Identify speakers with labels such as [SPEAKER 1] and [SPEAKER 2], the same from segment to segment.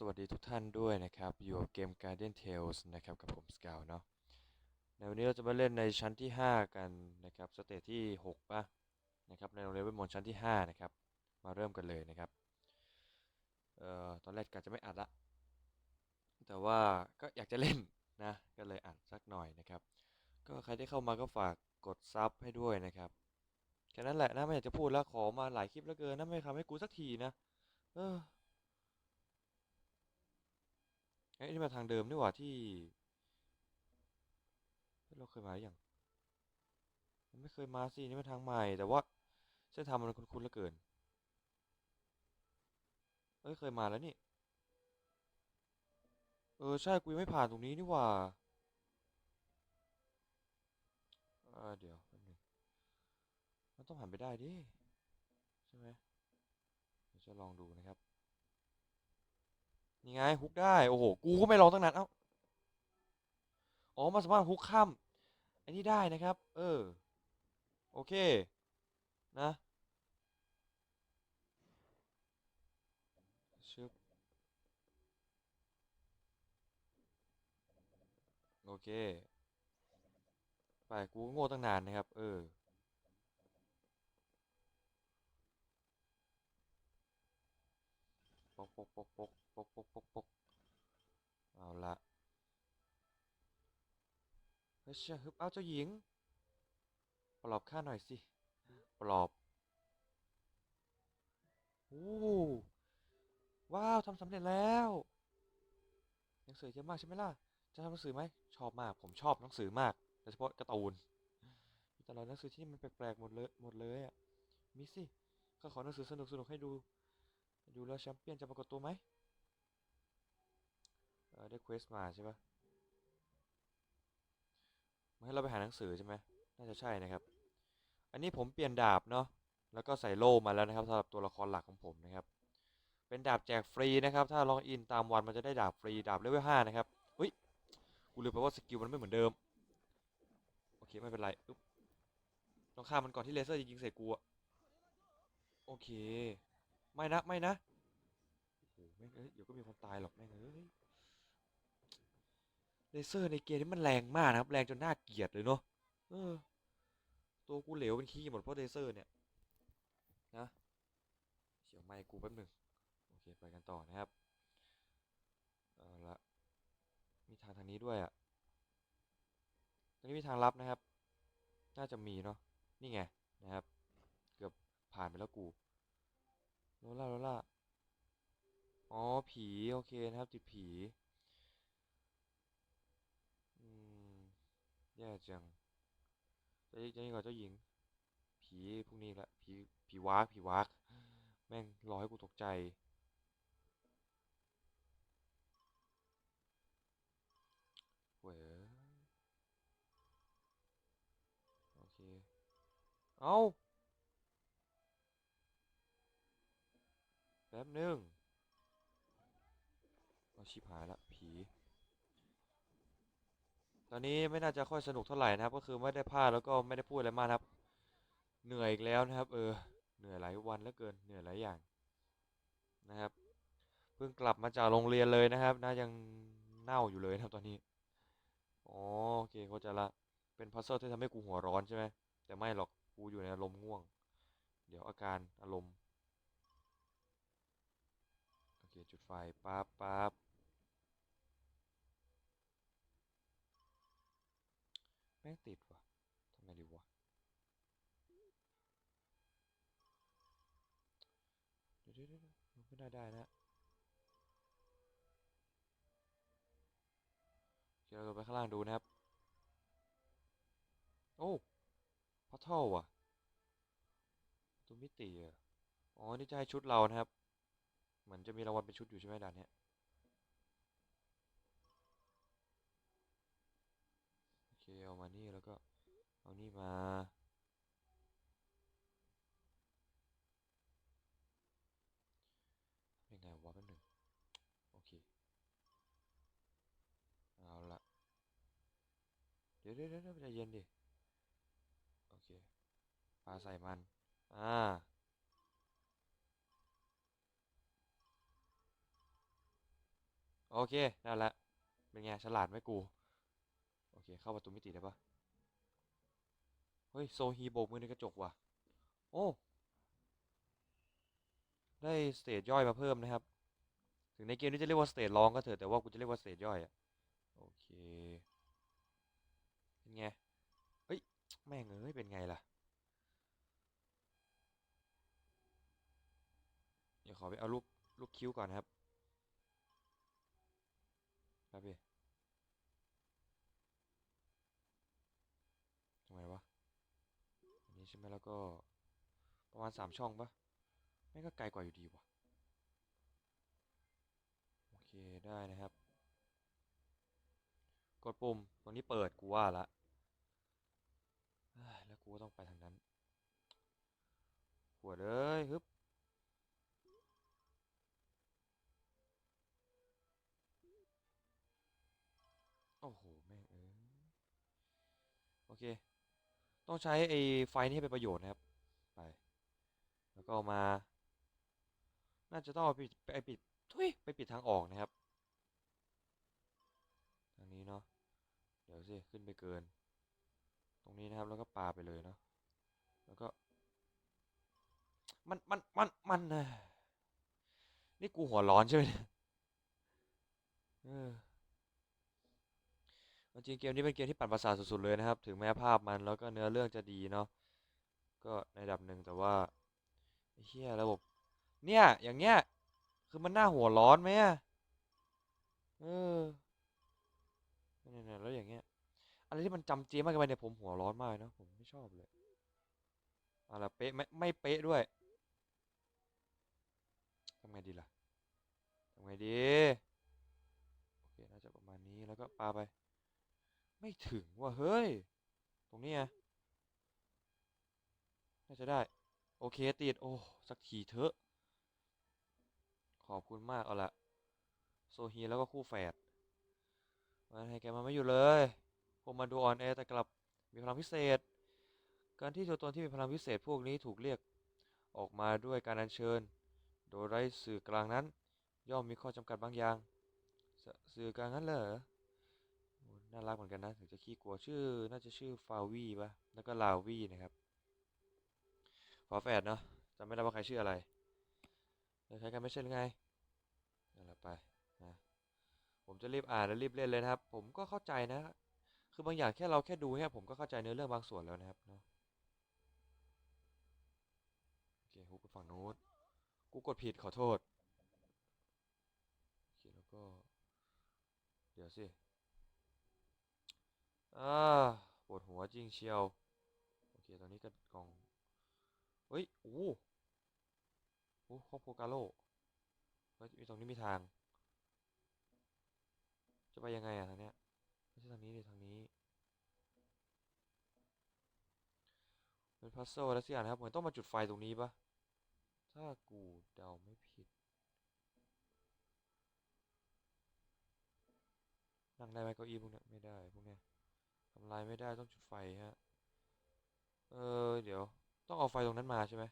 [SPEAKER 1] สวัสดีทุกท่านด้วยนะครับ อยู่กับเกม Guardian Tales นะครับ กับผมสกาวเนาะในวันนี้เราจะมาเล่นในชั้นที่ 5 กันนะครับสเตจที่6ป่ะนะครับในโรงเรียนเวทมนต์ชั้นที่ 5 นะครับ มาเริ่มกันเลยนะครับเอ่อตอนแรกกะจะไม่อัดละแต่ว่าก็อยากจะเล่นนะก็เลยอัดสักหน่อยนะครับ ก็ใครที่เข้ามาก็ฝากกดซับให้ด้วยนะครับแค่นั้นแหละนะไม่อยากจะพูดแล้วขอมาหลายคลิปแล้วเกินนะไม่ทำให้กูสักทีนะเออ เอ้ยนี่มาทางเดิมนี่หว่าที่ เราเคยมาหรือยังไม่เคยมาสินี่มันทางใหม่ แต่ว่าเส้นทางมันคุ้นๆเหลือเกินเอ้ยเคยมาแล้วนี่ เออ ใช่กูยังไม่ผ่านตรงนี้นี่หว่าเออเดี๋ยวแป๊บนึงมันต้องผ่านไปได้ดิ ใช่ไหมเดี๋ยวจะลองดูนะครับ นี่ไงฮุกได้ โอ้โห กูก็ไม่ลองตั้งนานเอ้า อ๋อมันสามารถฮุกข้ามไอ้นี่ได้นะครับ เออ โอเค นะชึบโอเค ไป กูก็โง่ตั้งนานนะครับ เออ ปกปกปกปกปกปกปกเอาละเฮ้ยเชื่อฮึบเอาเจ้าหญิง ปลอบข้าหน่อยสิ ปลอบโอ้ว้าวทำสำเร็จแล้ว หนังสือเยอะมากใช่ไหมล่ะ จะทำหนังสือไหม ชอบมาก ผมชอบหนังสือมาก โดยเฉพาะกระตูนแต่เรหนังสือที่มันแปลกๆหมดเลยหมดเลยอะ มีสิก็ขอหนังสือสนุกๆให้ดู ดูแล้วแชมเปี้ยนจะปรากฏตัวไหมเออได้เควสมาใช่ปะมาให้เราไปหาหนังสือใช่ไหมน่าจะใช่นะครับ อันนี้ผมเปลี่ยนดาบเนาะ แล้วก็ใส่โล่มาแล้วนะครับสำหรับตัวละครหลักของผมนะครับ เป็นดาบแจกฟรีนะครับ ถ้าลอกอินตามวันมันจะได้ดาบฟรีดาบเลเวลห้านะครับเฮ้ย กูลืมไปว่าสกิลมันไม่เหมือนเดิม โอเคไม่เป็นไรต้องฆ่ามันก่อนที่เลเซอร์จะยิงใส่กูอะโอเค ไม่นะ ไม่นะ โอ้โหแม่งเอ้ยเดี๋ยวก็มีคนตายหรอกแม่งเอ้ยเลเซอร์ในเกมนี้มันแรงมากนะครับ แรงจนน่าเกลียดเลยเนาะเออ ตัวกูเหลวเป็นขี้หมดเพราะเลเซอร์เนี่ย นะเฉียวไมค์กูแป๊บหนึ่งโอเค ไปกันต่อนะครับ เอาละ มีทางทางนี้ด้วยอะ่ะตรงนี้มีทางลับนะครับ น่าจะมีเนาะ นี่ไงนะครับ เกือบผ่านไปแล้วกู โลล่าโลล่าอ๋อ ผี โอเคนะครับ ติดผี อืม แย่จังจะจะนี่ก่อนเจ้าหญิง ผีพวกนี้ละผี ผีวากผีวากแม่งรอให้กูตกใจ เว้ยโอเค เอ้า ป๊บหนึงเอาชิบหายละผี ตอนนี้ไม่น่าจะค่อยสนุกเท่าไหร่นะครับ ก็คือไม่ได้พลาดแล้วก็ไม่ได้พูดอะไรมากครับ เหนื่อยอีกแล้วนะครับ เออ เหนื่อยหลายวันแล้วเกิน เหนื่อยหลายอย่างนะครับ เพิ่งกลับมาจากโรงเรียนเลยนะครับน่ายังเน่าอยู่เลยนะครับตอนนี้ อ๋อโอเคเข้าใจละ เป็นพัซเซิลที่ทำให้กูหัวร้อนใช่ไหมแต่ไม่หรอก กูอยู่ในอารมณ์ง่วง เดี๋ยวอาการอารมณ์ จุดไฟปั๊บปั๊บแม่งติดวะทำไงดีวะเดี๋ยวเดี๋ยวมันไม่ได้ได้นะเดี๋ยวเราไปข้างล่างดูนะครับ โอ้พัทเทิลว่ะ ตัวมิติอะอ๋อ นี่จะให้ชุดเรานะครับ เหมือนจะมีรางวัลเป็นชุดอยู่ใช่ไหมด่านเนี้ยโอเคเอามานี่แล้วก็เอานี่มายังไงวะแป๊บหนึ่งโอเคเอาละเดี๋ยวเดี๋ยวเดี๋ยวใจเย็นดิโอเคปลาใส่มัน อ่า โอเคได้ละเป็นไงฉลาดไหมกู โอเค เข้าประตูมิติได้ปะเฮ้ย โซฮีโบกมือในกระจกว่ะ โอ้ ได้สเตจย่อยมาเพิ่มนะครับ ถึงในเกมนี้จะเรียกว่าสเตจรองก็เถอะแต่ว่ากูจะเรียกว่าสเตจย่อยอะโอเค เป็นไง เฮ้ย แม่งเอ้ย เป็นไงล่ะ เดี๋ยวขอไปเอารูปรูปคิ้วก่อนครับ ครับพี่ทำไมวะอันนี้ใช่ไหมแล้วก็ประมาณสามช่องปะไม่งก็ไกลกว่าอยู่ดีวะโอเคได้นะครับ กดปุ่มตรงนี้เปิดกูว่าละแล้วกูก็ต้องไปทางนั้นหัวเอ้ยฮึบ ต้องใช้ไอ้ไฟนี่ให้เป็นประโยชน์นะครับ ไป แล้วก็เอามา น่าจะต้องเอาไปปิดไปปิดทุยไปปิดทางออกนะครับ ทางนี้เนาะ เดี๋ยวสิ ขึ้นไปเกิน ตรงนี้นะครับ แล้วก็ปาไปเลยเนาะ แล้วก็ มัน มัน มัน มัน นี่กูหัวร้อนใช่ไหมเนี่ย เออ จริงเกมนี้เป็นเกมที่ปั่นประสาทสุดๆเลยนะครับ ถึงแม้ภาพมันแล้วก็เนื้อเรื่องจะดีเนาะก็ในระดับหนึ่งแต่ว่าเหี้ยระบบ เนี่ย อย่างเงี้ย คือมันน่าหัวร้อนไหมอะเออเนี่ยแล้วอย่างเงี้ยอะไรที่มันจำเจมากเกินไปเนี่ยผมหัวร้อนมากเนะผมไม่ชอบเลยอะไรเป๊ะไม่ไม่เป๊ะด้วยทำไงดีล่ะทำไงดีโอเคน่าจะประมาณนี้แล้วก็ปาไป ไม่ถึงว่ะเฮ้ย ตรงนี้ไงน่าจะได้ โอเคติด โอ้ สักทีเถอะ ขอบคุณมาก เอาละโซฮีแล้วก็คู่แฝดมันให้แกมาไม่อยู่เลยผมมาดูออนแอร์แต่กลับมีพลังพิเศษ การที่ตัวตนที่มีพลังพิเศษพวกนี้ถูกเรียกออกมาด้วยการอัญเชิญ โดยไร้สื่อกลางนั้น ย่อมมีข้อจำกัดบางอย่างสสื่อกลางนั้นเหรอ น่ารักเหมือนกันนะถึงจะขี้กลัวชื่อ น่าจะชื่อฟาวีปะแล้วก็ลาวีนะครับฝาแฝดเนาะจำไม่ได้ว่าใครชื่ออะไรใช้กันไม่ใช่หรือไงนั่นแหละไปนะผมจะรีบอ่านและรีบเล่นเลยนะครับ ผมก็เข้าใจนะ คือบางอย่างแค่เราแค่ดูเนี่ยผมก็เข้าใจเนื้อเรื่องบางส่วนแล้วนะครับเนาะโอเคฮุบไปฝั่งนู้นกูกดผิดขอโทษโอเคแล้วก็ เดี๋ยวสิ อ่าปวดหัวจริงเชียว โอเค ตอนนี้ก็กล่อง เฮ้ย โอ้โหโอ้ครอบครัวกาโร่เฮ้ยมีตรงนี้มีทาง จะไปยังไงอะทางเนี้ย ไม่ใช่ทางนี้ดิทางนี้ เป็นพัซเซิลอะไรสักอย่างนะครับ เหมือนต้องมาจุดไฟตรงนี้ปะถ้ากูเดาไม่ผิด นั่งได้ไหมเก้าอี้พวกเนี้ยไม่ได้พวกเนี้ยำลายไม่ได้ต้องจุดไฟฮะ เออเดี๋ยว ต้องเอาไฟตรงนั้นมาใช่ไหม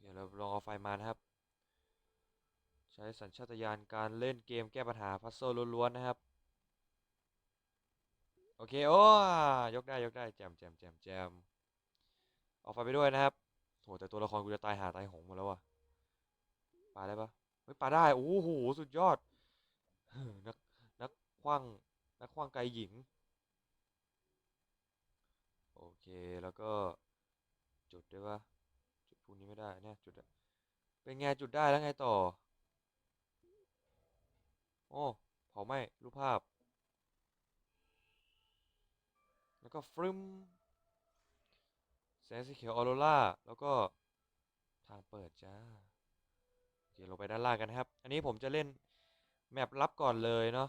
[SPEAKER 1] เดี๋ยวเราลองเอาไฟมานะครับ ใช้สัญชาตญาณการเล่นเกมแก้ปัญหาพัซเซิลล้วนๆนะครับโอเคโอ้ยกได้ยกได้แจมแจมแจมแจมเอาไฟไปด้วยนะครับโหแต่ตัวละครกูจะตายหาตายหงหมดแล้วว่ะปาได้ปะเฮ้ยปาได้โอ้โหสุดยอดนัก ว้างนักว้างไกลหญิง โอเคแล้วก็จุดได้ปะจุดพวกนี้ไม่ได้เนี่ยจุดอะเป็นไงจุดได้แล้วไงต่อ โอ้เผาไหม้รูปภาพ แล้วก็ฟรึมแสงสีเขียวออโรราแล้วก็ทางเปิดจ้าโอเคลงไปด้านล่างกันนะครับ อันนี้ผมจะเล่นแมปลับก่อนเลยเนาะ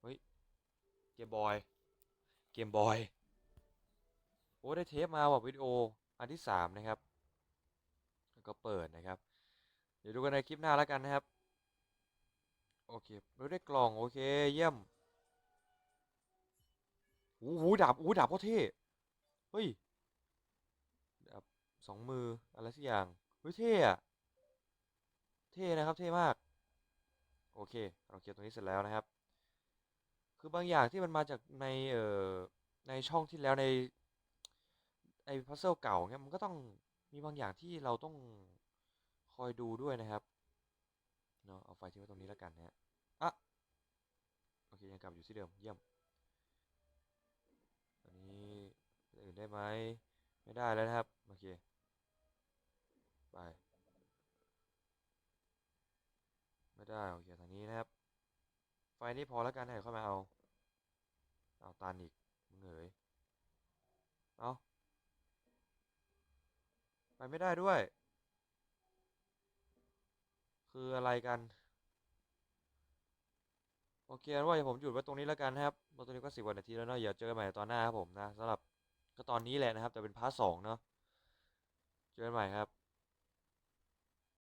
[SPEAKER 1] เฮ้ย เกมบอย เกมบอย โอ้ ได้เทปมาว่ะวิดีโออันที่สามนะครับ แล้วก็เปิดนะครับ เดี๋ยวดูกันในคลิปหน้าแล้วกันนะครับ โอเคเราได้กล่อง โอเค เยี่ยมโอ้โหดาบโอ้โหดาบโคตรเท่ เฮ้ย ดาบสองมือ อะไรสักอย่าง เฮ้ย เท่อะเท่นะครับ เท่มาก โอเค เราเคลียร์ตรงนี้เสร็จแล้วนะครับ คือบางอย่างที่มันมาจากในเอ่อในช่องที่แล้วในไอ้พัซเซิลเก่าเนี่ยมันก็ต้องมีบางอย่างที่เราต้องคอยดูด้วยนะครับเนาะเอาไฟทิ้งไว้ตรงนี้แล้วกันนะฮะอะโอเคยังกลับอยู่ที่เดิมเยี่ยมอันนี้อื่นได้ไหมไม่ได้แล้วนะครับโอเคไปไม่ได้โอเคทางนี้นะครับไฟนี้พอแล้วกันให้ค่อยมาเอา เอาตันอีกมึงเอ๋ยเอาไปไม่ได้ด้วย คืออะไรกัน โอเคว่าผมหยุดไว้ตรงนี้แล้วกันนะครับเพราตรงนี้ก็สิบว่านาทีแล้วเนาะอย่าเจอกันใหม่ตอนหน้าครับผมนะสำหรับก็ตอนนี้แหละนะครับ แต่เป็นพาร์ทสองเนาะเจอกันใหม่ครับ